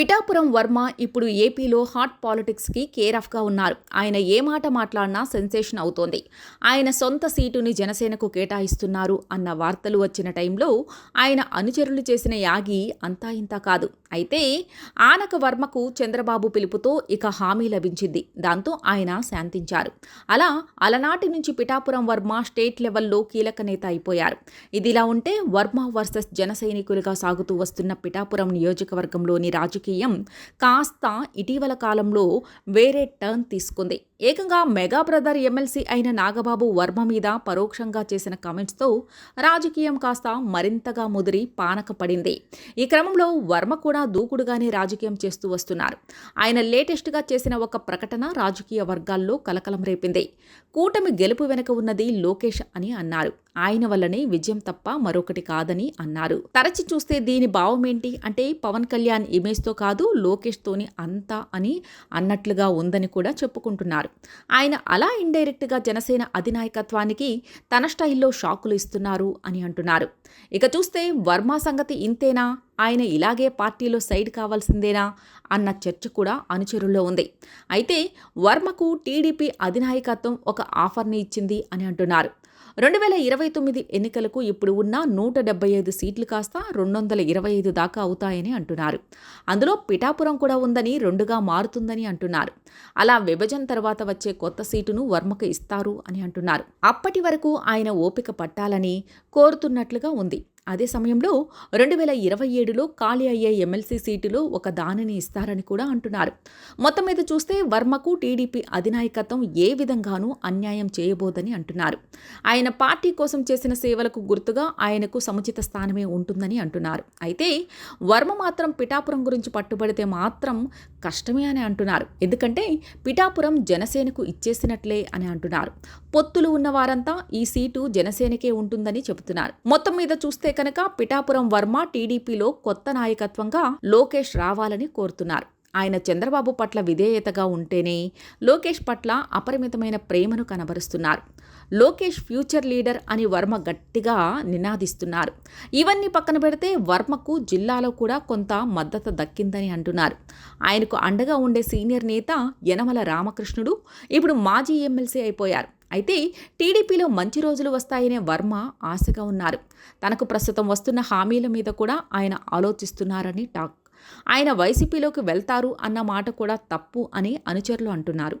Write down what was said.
పిఠాపురం వర్మ ఇప్పుడు ఏపీలో hot పాలిటిక్స్కి care ఆఫ్గా ఉన్నారు. ఆయన ఏ మాట మాట్లాడినా సెన్సేషన్ అవుతోంది. ఆయన సొంత సీటుని జనసేనకు కేటాయిస్తున్నారు అన్న వార్తలు వచ్చిన టైంలో ఆయన అనుచరులు చేసిన యాగి అంతా ఇంత కాదు. అయితే ఆనక వర్మకు చంద్రబాబు పిలుపుతో ఇక హామీ లభించింది. దాంతో ఆయన శాంతించారు. అలా అలనాటి నుంచి పిఠాపురం వర్మ స్టేట్ లెవెల్లో కీలక నేత అయిపోయారు. ఇదిలా ఉంటే వర్మ వర్సెస్ జన సైనికులుగా సాగుతూ వస్తున్న పిఠాపురం నియోజకవర్గంలోని రాజకీయం కాస్త ఇటీవల కాలంలో వేరే టర్న్ తీసుకుంది. ఏకంగా మెగా బ్రదర్ ఎమ్మెల్సీ అయిన నాగబాబు వర్మ మీద పరోక్షంగా చేసిన కామెంట్స్తో రాజకీయం కాస్త మరింతగా ముదిరి పానక పడింది ఈ క్రమంలో వర్మ కూడా దూకుడుగానే రాజకీయం చేస్తూ వస్తున్నారు. ఆయన లేటెస్ట్గా చేసిన ఒక ప్రకటన రాజకీయ వర్గాల్లో కలకలం రేపింది. కూటమి గెలుపు వెనుక ఉన్నది లోకేష్ అని అన్నారు. ఆయన వల్లనే విజయం తప్ప మరొకటి కాదని అన్నారు. తరచి చూస్తే దీని భావం ఏంటి? అంటే పవన్ కళ్యాణ్ ఇమేజ్తో కాదు లోకేష్తోని అంతా అని అన్నట్లుగా ఉందని కూడా చెప్పుకుంటున్నారు. ఆయన అలా ఇండైరెక్ట్గా జనసేన అధినాయకత్వానికి తన స్టైల్లో షాకులు ఇస్తున్నారు అని అంటున్నారు. ఇక చూస్తే వర్మ సంగతి ఇంతేనా? ఆయన ఇలాగే పార్టీలో సైడ్ కావాల్సిందేనా? అన్న చర్చ కూడా అనుచరుల్లో ఉంది. అయితే వర్మకు టీడీపీ అధినాయకత్వం ఒక ఆఫర్ని ఇచ్చింది అని అంటున్నారు. రెండు వేల ఇరవై తొమ్మిది ఎన్నికలకు ఇప్పుడు ఉన్న నూట డెబ్బై ఐదు సీట్లు కాస్త రెండు వందల ఇరవై ఐదు దాకా అవుతాయని అంటున్నారు. అందులో పిఠాపురం కూడా ఉందని రెండుగా మారుతుందని అంటున్నారు. అలా విభజన తర్వాత వచ్చే కొత్త సీటును వర్మకు ఇస్తారు అని అంటున్నారు. అప్పటి వరకు ఆయన ఓపిక పట్టాలని కోరుతున్నట్లుగా ఉంది. అదే సమయంలో రెండు వేల ఇరవై ఏడులో ఖాళీ అయ్యే ఎమ్మెల్సీ సీటులో ఒక దానిని ఇస్తారని కూడా అంటున్నారు. మొత్తం మీద చూస్తే వర్మకు టీడీపీ అధినాయకత్వం ఏ విధంగానూ అన్యాయం చేయబోదని అంటున్నారు. ఆయన పార్టీ కోసం చేసిన సేవలకు గుర్తుగా ఆయనకు సముచిత స్థానమే ఉంటుందని అంటున్నారు. అయితే వర్మ మాత్రం పిఠాపురం గురించి పట్టుబడితే మాత్రం కష్టమే అని అంటున్నారు. ఎందుకంటే పిఠాపురం జనసేనకు ఇచ్చేసినట్లే అని అంటున్నారు. పొత్తులు ఉన్న వారంతా ఈ సీటు జనసేనకే ఉంటుందని చెబుతున్నారు. మొత్తం మీద చూస్తే కనుక పిఠాపురం వర్మ టీడీపీలో కొత్త నాయకత్వంగా లోకేష్ రావాలని కోరుతున్నారు. ఆయన చంద్రబాబు పట్ల విధేయతగా ఉంటేనే లోకేష్ పట్ల అపరిమితమైన ప్రేమను కనబరుస్తున్నారు. లోకేష్ ఫ్యూచర్ లీడర్ అని వర్మ గట్టిగా నినాదిస్తున్నారు. ఇవన్నీ పక్కన పెడితే వర్మకు జిల్లాలో కూడా కొంత మద్దతు దక్కిందని అంటున్నారు. ఆయనకు అండగా ఉండే సీనియర్ నేత యనమల రామకృష్ణుడు ఇప్పుడు మాజీ ఎమ్మెల్సీ అయిపోయారు. అయితే టీడీపీలో మంచి రోజులు వస్తాయనే వర్మ ఆశగా ఉన్నారు. తనకు ప్రస్తుతం వస్తున్న హామీల మీద కూడా ఆయన ఆలోచిస్తున్నారని టాక్ ఆయన వైసీపీలోకి వెళ్తారు అన్న మాట కూడా తప్పు అని అనుచరులు అంటున్నారు.